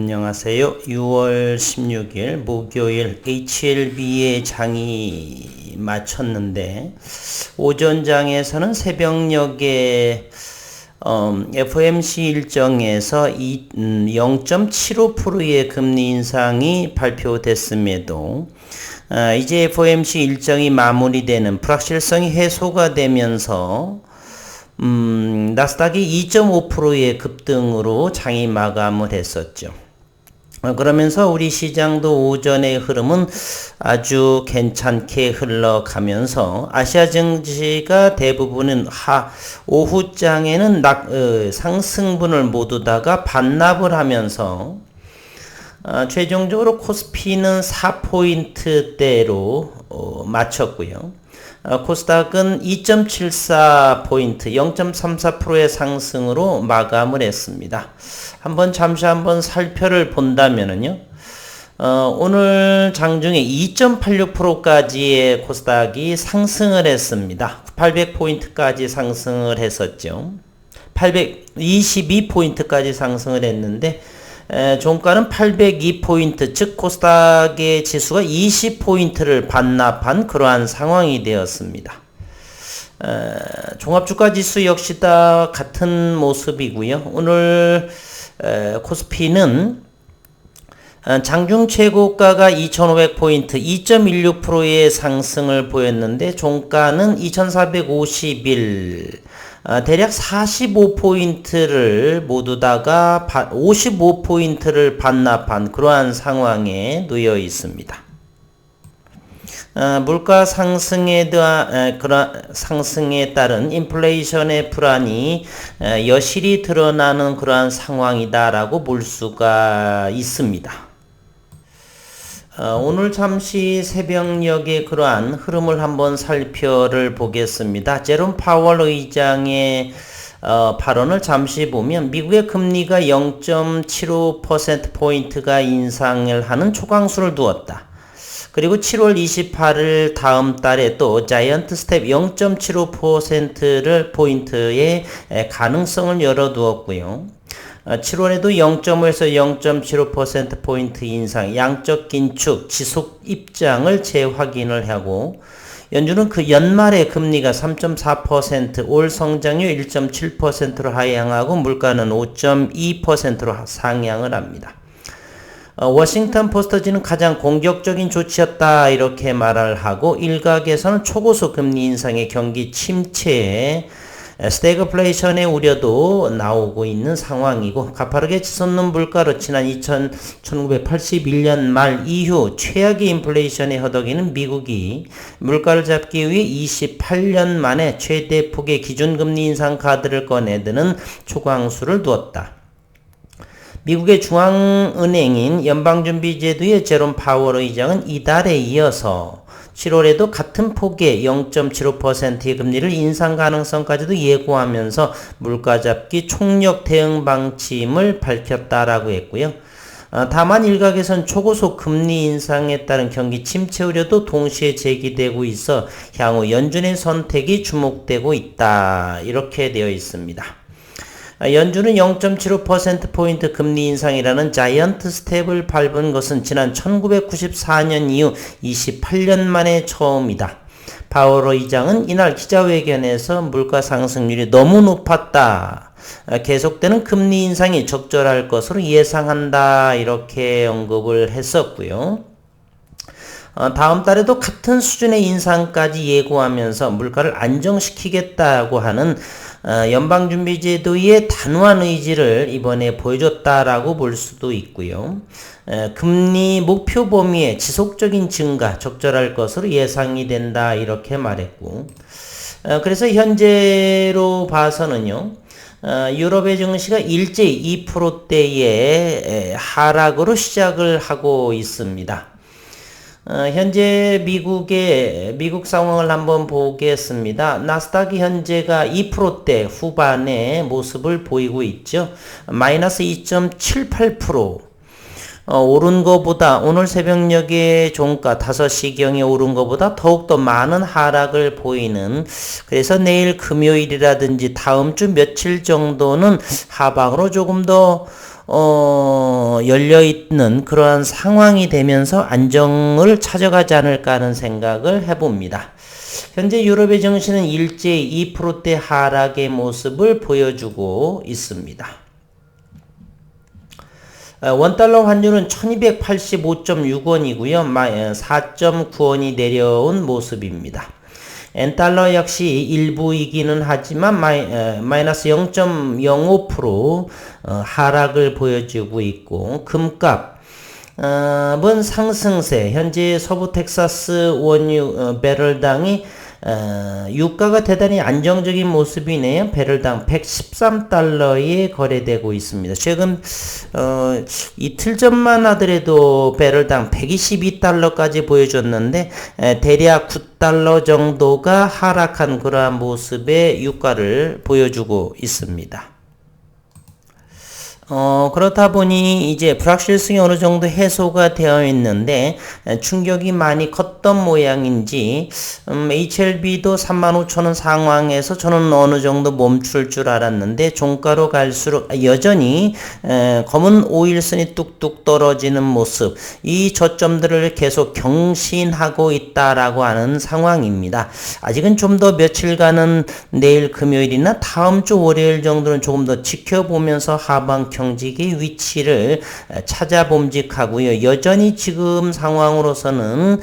안녕하세요. 6월 16일 목요일 HLB의 장이 마쳤는데 오전 장에서는 새벽녘에 음, FOMC 일정에서 이, 음, 0.75%의 금리 인상이 발표됐음에도 아, 이제 FOMC 일정이 마무리되는 불확실성이 해소가 되면서 음, 나스닥이 2.5%의 급등으로 장이 마감을 했었죠. 어, 그러면서 우리 시장도 오전의 흐름은 아주 괜찮게 흘러가면서 아시아 증시가 대부분은 하 오후장에는 낙, 어, 상승분을 모두 다가 반납을 하면서 어, 최종적으로 코스피는 4포인트대로 어, 마쳤고요. 어, 코스닥은 2.74포인트, 0.34%의 상승으로 마감을 했습니다. 한번 잠시 한번 살펴를 본다면은요. 어, 오늘 장중에 2.86%까지의 코스닥이 상승을 했습니다. 800포인트까지 상승을 했었죠. 822포인트까지 상승을 했는데 종가는 802포인트, 즉 코스닥의 지수가 20포인트를 반납한 그러한 상황이 되었습니다. 에, 종합주가 지수 역시 다 같은 모습이고요. 오늘 에, 코스피는 장중 최고가가 2,500포인트, 2.16%의 상승을 보였는데 종가는 2,451, 아, 대략 45포인트를 모두 다가 55포인트를 반납한 그러한 상황에 놓여 있습니다. 아, 물가 상승에 대한 그런 상승에 따른 인플레이션의 불안이 여실히 드러나는 그러한 상황이다라고 볼 수가 있습니다. 어, 오늘 잠시 새벽녘에 그러한 흐름을 한번 살펴를 보겠습니다. 제롬 파월 의장의 어, 발언을 잠시 보면 미국의 금리가 0.75%포인트가 인상을 하는 초강수를 두었다. 그리고 7월 28일 다음 달에 또 자이언트 스텝 0.75%를 포인트의 가능성을 열어두었고요. 7월에도 어, 0.5에서 0.75%포인트 인상, 양적 긴축, 지속 입장을 재확인을 하고, 연준은 그 연말에 금리가 3.4%, 올 성장률 1.7%로 하향하고 물가는 5.2%로 상향을 합니다. 어, 워싱턴 포스터지는 가장 공격적인 조치였다 이렇게 말을 하고 일각에서는 초고속 금리 인상의 경기 침체에 스태그플레이션의 우려도 나오고 있는 상황이고 가파르게 치솟는 물가로 지난 2000, 1981년 말 이후 최악의 인플레이션에 허덕이는 미국이 물가를 잡기 위해 28년 만에 최대 폭의 기준금리 인상 카드를 꺼내드는 초강수를 두었다. 미국의 중앙은행인 연방준비제도의 제롬 파월 의장은 이달에 이어서 7월에도 같은 폭의 0.75%의 금리를 인상 가능성까지도 예고하면서 물가 잡기 총력 대응 방침을 밝혔다라고 했고요. 어, 다만 일각에선 초고속 금리 인상에 따른 경기 침체 우려도 동시에 제기되고 있어 향후 연준의 선택이 주목되고 있다. 이렇게 되어 있습니다. 아, 연준은 0.75%포인트 금리 인상이라는 자이언트 스텝을 밟은 것은 지난 1994년 이후 28년 만에 처음이다. 파워로 의장은 이날 기자회견에서 물가 상승률이 너무 높았다. 아, 계속되는 금리 인상이 적절할 것으로 예상한다. 이렇게 언급을 했었고요. 어, 다음 달에도 같은 수준의 인상까지 예고하면서 물가를 안정시키겠다고 하는 어, 연방준비제도의 단호한 의지를 이번에 보여줬다라고 볼 수도 있고요. 어, 금리 목표 범위의 지속적인 증가 적절할 것으로 예상이 된다 이렇게 말했고 어, 그래서 현재로 봐서는요. 유럽의 증시가 일제히 2%대의 하락으로 시작을 하고 있습니다. 어, 현재 미국의 미국 상황을 한번 보겠습니다. 나스닥이 현재가 2%대 후반의 모습을 보이고 있죠. 마이너스 2.78% 어, 오른 것보다 오늘 새벽녘에 종가 5시경에 오른 것보다 더욱더 많은 하락을 보이는 그래서 내일 금요일이라든지 다음 주 며칠 정도는 하방으로 조금 더 어, 열려 있는 그러한 상황이 되면서 안정을 찾아가지 않을까 하는 생각을 해봅니다. 현재 유럽의 정신은 일제히 2%대 하락의 모습을 보여주고 있습니다. 어, 원달러 환율은 1285.6원이고요. 4.9원이 내려온 모습입니다. 엔달러 역시 일부이기는 하지만 마이, 마이너스 0.05% 어, 하락을 보여주고 있고 금값 은 상승세. 현재 서부 텍사스 원유 어, 배럴당이 어, 유가가 대단히 안정적인 모습이네요. 배럴당 113달러에 거래되고 있습니다. 최근 어, 이틀 전만 하더라도 배럴당 122달러까지 보여줬는데 에, 대략 9달러 정도가 하락한 그러한 모습의 유가를 보여주고 있습니다. 어, 그렇다 보니 이제 불확실성이 어느 정도 해소가 되어 있는데 충격이 많이 컸던 모양인지 음, HLB도 35,000원 상황에서 저는 어느 정도 멈출 줄 알았는데 종가로 갈수록 여전히 에, 검은 오일선이 뚝뚝 떨어지는 모습 이 저점들을 계속 경신하고 있다라고 하는 상황입니다. 아직은 좀 더 며칠간은 내일 금요일이나 다음 주 월요일 정도는 조금 더 지켜보면서 하방 경 직의 위치를 찾아봄직하고요. 여전히 지금 상황으로서는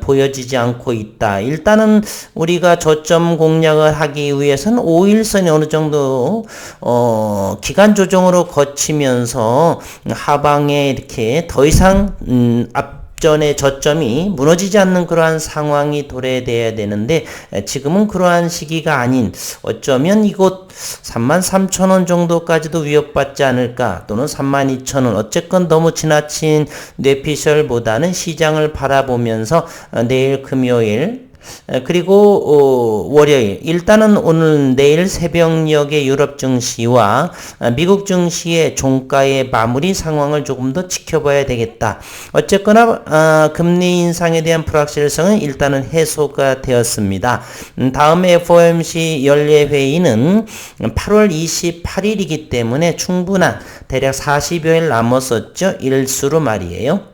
보여지지 않고 있다. 일단은 우리가 저점 공략을 하기 위해서는 5일선이 어느 정도 어, 기간 조정으로 거치면서 하방에 이렇게 더 이상 음, 앞 전의 저점이 무너지지 않는 그러한 상황이 도래돼야 되는데 지금은 그러한 시기가 아닌 어쩌면 이곳 33,000원 정도까지도 위협받지 않을까 또는 32,000원. 어쨌건 너무 지나친 뇌피셜보다는 시장을 바라보면서 내일 금요일 그리고 어, 월요일 일단은 오늘 내일 새벽녘의 유럽 증시와 미국 증시의 종가의 마무리 상황을 조금 더 지켜봐야 되겠다. 어쨌거나 어, 금리 인상에 대한 불확실성은 일단은 해소가 되었습니다. 음, 다음 FOMC 연례 회의는 8월 28일이기 때문에 충분한 대략 40여일 남았었죠. 일수로 말이에요.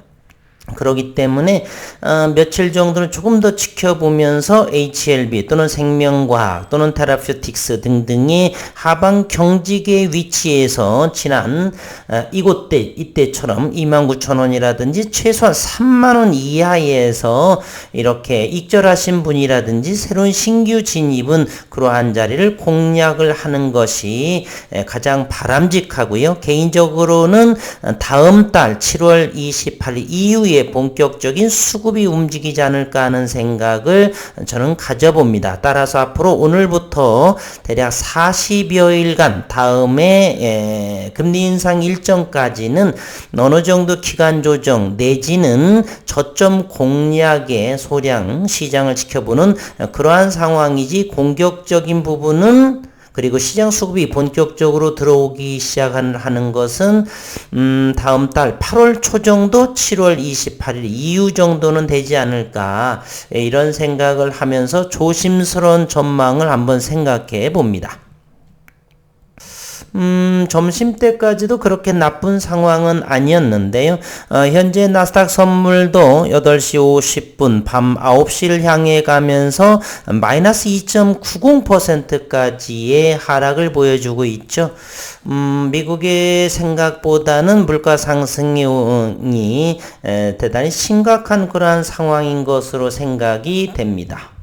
그렇기 때문에 어, 며칠 정도는 조금 더 지켜보면서 HLB 또는 생명과학 또는 테라퓨틱스 등등의 하방 경직의 위치에서 지난 어, 이곳 때 이때처럼 29,000원이라든지 최소한 3만원 이하에서 이렇게 익절하신 분이라든지 새로운 신규 진입은 그러한 자리를 공략을 하는 것이 가장 바람직하고요. 개인적으로는 다음 달 7월 28일 이후에 뒤에 본격적인 수급이 움직이지 않을까 하는 생각을 저는 가져봅니다. 따라서 앞으로 오늘부터 대략 40여일간 다음에 에, 금리 인상 일정까지는 어느 정도 기간 조정 내지는 저점 공략의 소량 시장을 지켜보는 그러한 상황이지 공격적인 부분은 그리고 시장 수급이 본격적으로 들어오기 시작하는 것은 음, 다음 달 8월 초 정도 7월 28일 이후 정도는 되지 않을까 예, 이런 생각을 하면서 조심스러운 전망을 한번 생각해 봅니다. 음, 점심 때까지도 그렇게 나쁜 상황은 아니었는데요. 어, 현재 나스닥 선물도 8시 50분 밤 9시를 향해 가면서 마이너스 2.90%까지의 하락을 보여주고 있죠. 음, 미국의 생각보다는 물가 상승이 에, 대단히 심각한 그러한 상황인 것으로 생각이 됩니다.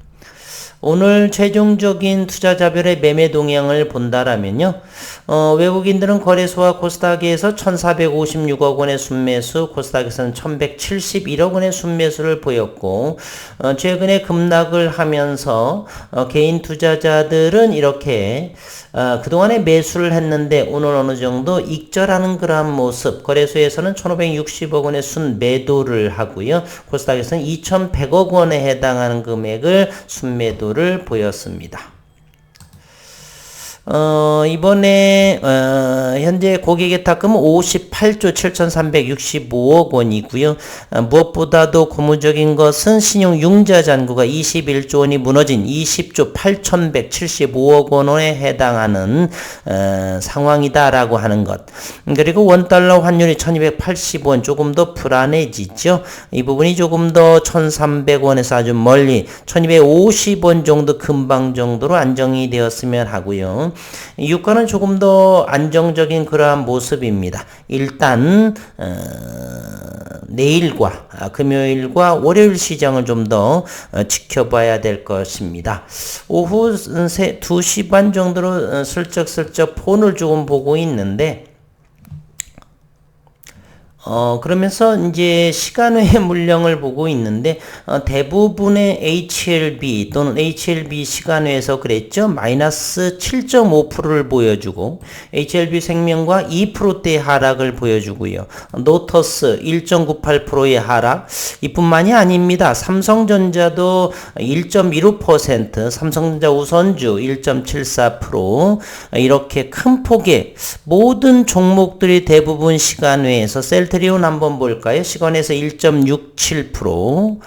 오늘 최종적인 투자자별의 매매 동향을 본다라면요. 어, 외국인들은 거래소와 코스닥에서 1,456억 원의 순매수, 코스닥에서는 1,171억 원의 순매수를 보였고 어, 최근에 급락을 하면서 어, 개인 투자자들은 이렇게 어, 그동안에 매수를 했는데 오늘 어느 정도 익절하는 그러한 모습 거래소에서는 1,560억 원의 순 매도를 하고요. 코스닥에서는 2,100억 원에 해당하는 금액을 순매도 정도를 보였습니다. 어, 이번에, 어, 현재 고객의 탁금은 58조 7,365억 원이고요. 어, 무엇보다도 고무적인 것은 신용 융자 잔고가 21조 원이 무너진 20조 8,175억 원에 해당하는, 어, 상황이다라고 하는 것. 그리고 원 달러 환율이 1280원 조금 더 불안해지죠. 이 부분이 조금 더 1300원에서 아주 멀리 1250원 정도 금방 정도로 안정이 되었으면 하고요. 유가는 조금 더 안정적인 그러한 모습입니다. 일단 어, 내일과 아, 금요일과 월요일 시장을 좀더 어, 지켜봐야 될 것입니다. 오후 2시 반 정도로 어, 슬쩍슬쩍 폰을 조금 보고 있는데 어, 그러면서 이제 시간 외 물량을 보고 있는데, 어, 대부분의 HLB 또는 HLB 시간 외에서 그랬죠. 마이너스 7.5%를 보여주고, HLB 생명과 2%대 하락을 보여주고요. 노터스 1.98%의 하락, 이뿐만이 아닙니다. 삼성전자도 1.15%, 삼성전자 우선주 1.74%, 이렇게 큰 폭의 모든 종목들이 대부분 시간 외에서 셀 셀트리온 한번 볼까요? 시간에서 1.67%.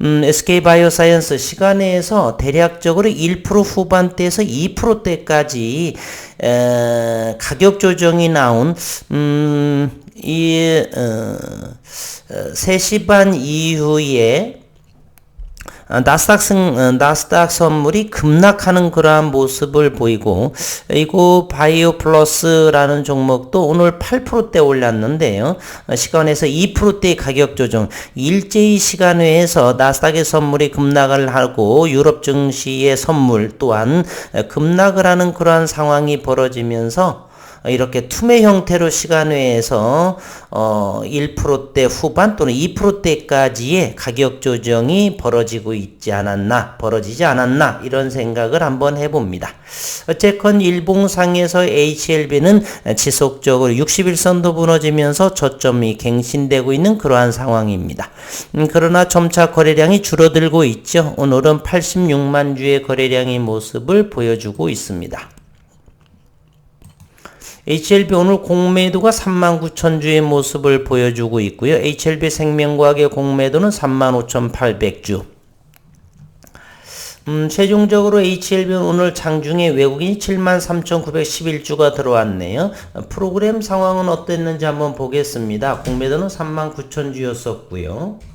음, SK바이오사이언스 시간에서 대략적으로 1% 후반대에서 2%대까지 에, 가격 조정이 나온 음, 이 어, 3시 어, 반 이후에 어, 나스닥 승, 어, 나스닥 선물이 급락하는 그러한 모습을 보이고, 이거 바이오 플러스라는 종목도 오늘 8%대 올랐는데요. 어, 시간에서 2%대 가격 조정, 일제히 시간 외에서 나스닥의 선물이 급락을 하고, 유럽 증시의 선물 또한 급락을 하는 그러한 상황이 벌어지면서, 이렇게 투매 형태로 시간 외에서 어 1%대 후반 또는 2%대까지의 가격 조정이 벌어지고 있지 않았나 벌어지지 않았나 이런 생각을 한번 해봅니다. 어쨌건 일봉상에서 HLB는 지속적으로 60일선도 무너지면서 저점이 갱신되고 있는 그러한 상황입니다. 음, 그러나 점차 거래량이 줄어들고 있죠. 오늘은 86만 주의 거래량의 모습을 보여주고 있습니다. HLB 오늘 공매도가 39,000주의 모습을 보여주고 있고요. HLB 생명과학의 공매도는 35,800주. 음, 최종적으로 HLB 오늘 장중에 외국인이 73,911주가 들어왔네요. 프로그램 상황은 어땠는지 한번 보겠습니다. 공매도는 39,000주였었고요.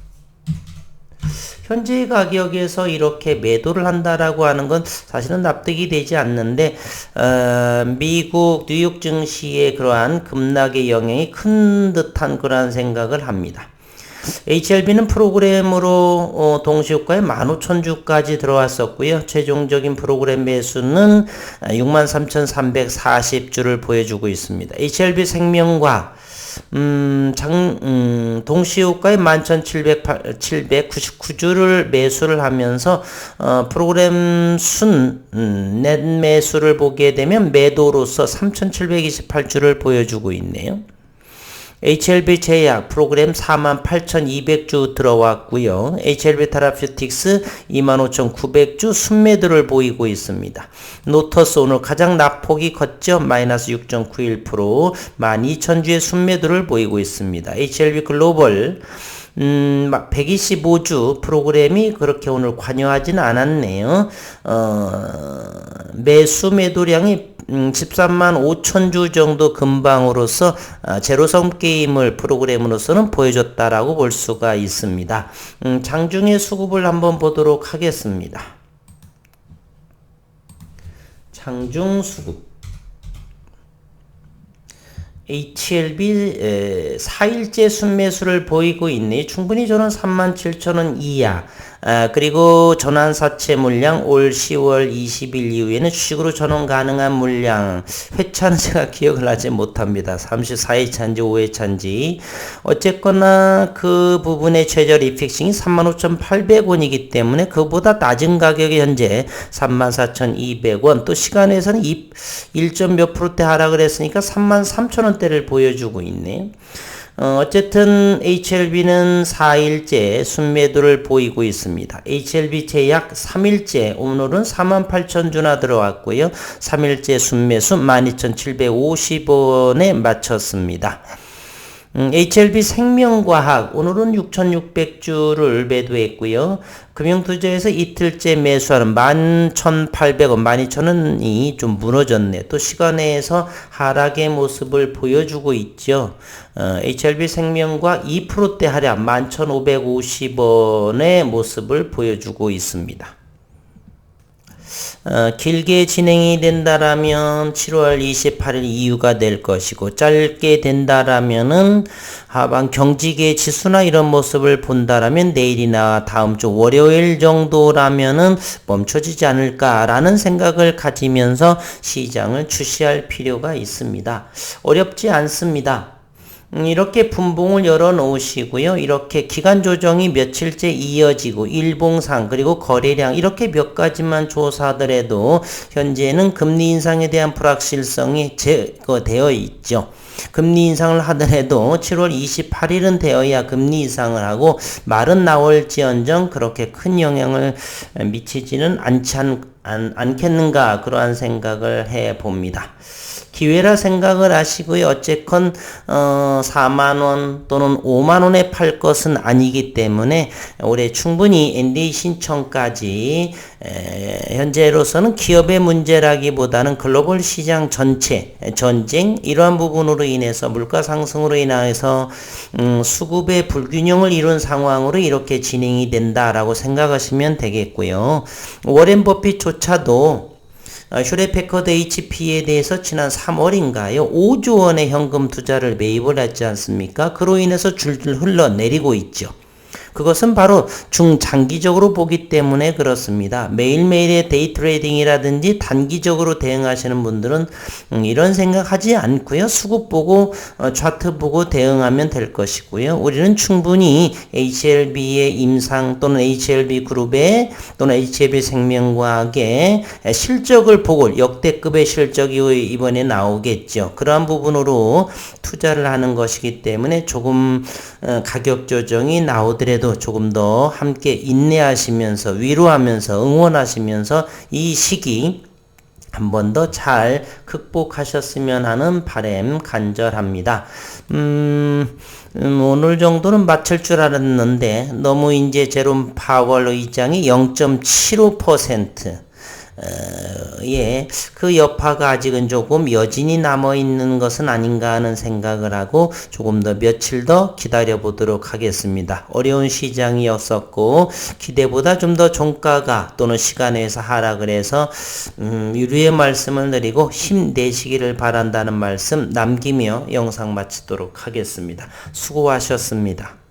현재 가격에서 이렇게 매도를 한다라고 하는 건 사실은 납득이 되지 않는데 어, 미국 뉴욕 증시의 그러한 급락의 영향이 큰 듯한 그러한 생각을 합니다. HLB는 프로그램으로 어, 동시효과에 15,000주까지 들어왔었고요. 최종적인 프로그램 매수는 63,340주를 보여주고 있습니다. HLB 생명과 음, 장, 음, 동시효과의 11,799주를 매수를 하면서, 어, 프로그램 순, 음, 넷 매수를 보게 되면 매도로서 3,728주를 보여주고 있네요. HLB 제약 프로그램 48,200주 들어왔고요. HLB 타라퓨틱스 25,900주 순매도를 보이고 있습니다. 노터스 오늘 가장 낙폭이 컸죠. 마이너스 6.91% 12,000주의 순매도를 보이고 있습니다. HLB 글로벌 음, 막 125주 프로그램이 그렇게 오늘 관여하지는 않았네요. 어, 매수 매도량이 음, 13만 5천 주 정도 금방으로서 아, 제로섬 게임을 프로그램으로서는 보여줬다라고 볼 수가 있습니다. 음, 장중의 수급을 한번 보도록 하겠습니다. 장중 수급. HLB 4일째 순매수를 보이고 있네. 충분히 저는 37,000원 이하 아, 그리고 전환 사채 물량 올 10월 20일 이후에는 주식으로 전환 가능한 물량 회차는 제가 기억을 하지 못합니다. 34회 차인지 5회 차인지 어쨌거나 그 부분의 최저 리픽싱이 35,800원이기 때문에 그보다 낮은 가격이 현재 34,200원 또 시간에서는 1. 몇 프로대 하락을 했으니까 33,000원대를 보여주고 있네요. 어, 어쨌든 HLB는 4일째 순매도를 보이고 있습니다. HLB 제약 3일째 오늘은 48,000주나 들어왔고요. 3일째 순매수 12,750원에 마쳤습니다. 음, HLB 생명과학 오늘은 6,600주를 매도했고요. 금융투자에서 이틀째 매수하는 11,800원, 12,000원이 좀 무너졌네. 또 시간에서 하락의 모습을 보여주고 있죠. 어, HLB 생명과 2%대 하락 11,550원의 모습을 보여주고 있습니다. 어, 길게 진행이 된다라면 7월 28일 이유가 될 것이고 짧게 된다라면은 하반 경직의 지수나 이런 모습을 본다라면 내일이나 다음 주 월요일 정도라면은 멈춰지지 않을까라는 생각을 가지면서 시장을 주시할 필요가 있습니다. 어렵지 않습니다. 음, 이렇게 분봉을 열어 놓으시고요. 이렇게 기간 조정이 며칠째 이어지고 일봉상 그리고 거래량 이렇게 몇 가지만 조사하더라도 현재는 금리 인상에 대한 불확실성이 제거되어 있죠. 금리 인상을 하더라도 7월 28일은 되어야 금리 인상을 하고 말은 나올지언정 그렇게 큰 영향을 미치지는 않지 않, 않, 않겠는가 그러한 생각을 해 봅니다. 기회라 생각을 하시고요. 어쨌건 어 4만 원 또는 5만 원에 팔 것은 아니기 때문에 올해 충분히 ND 신청까지 에, 현재로서는 기업의 문제라기보다는 글로벌 시장 전체 전쟁 이러한 부분으로 인해서 물가 상승으로 인해서 음, 수급의 불균형을 이룬 상황으로 이렇게 진행이 된다라고 생각하시면 되겠고요. 워렌 버핏조차도 어, 슈레패커드 HP에 대해서 지난 3월인가요? 5조 원의 현금 투자를 매입을 했지 않습니까? 그로 인해서 줄줄 흘러내리고 있죠. 그것은 바로 중장기적으로 보기 때문에 그렇습니다. 매일매일의 데이 트레이딩이라든지 단기적으로 대응하시는 분들은 음, 이런 생각하지 않고요. 수급 보고 어, 차트 보고 대응하면 될 것이고요. 우리는 충분히 HLB의 임상 또는 HLB 그룹의 또는 HLB 생명과학의 실적을 보고 역대급의 실적이 이번에 나오겠죠. 그러한 부분으로 투자를 하는 것이기 때문에 조금 어, 가격 조정이 나오더라도 때도 조금 더 함께 인내하시면서 위로하면서 응원하시면서 이 시기 한 번 더 잘 극복하셨으면 하는 바램 간절합니다. 음, 음, 오늘 정도는 맞출 줄 알았는데 너무 이제 제롬 파월 의장이 0.75% 어, 예, 그 여파가 아직은 조금 여진이 남아 있는 것은 아닌가 하는 생각을 하고 조금 더 며칠 더 기다려 보도록 하겠습니다. 어려운 시장이었었고 기대보다 좀 더 종가가 또는 시간에서 하락을 해서 음, 유리의 말씀을 드리고 힘내시기를 바란다는 말씀 남기며 영상 마치도록 하겠습니다. 수고하셨습니다.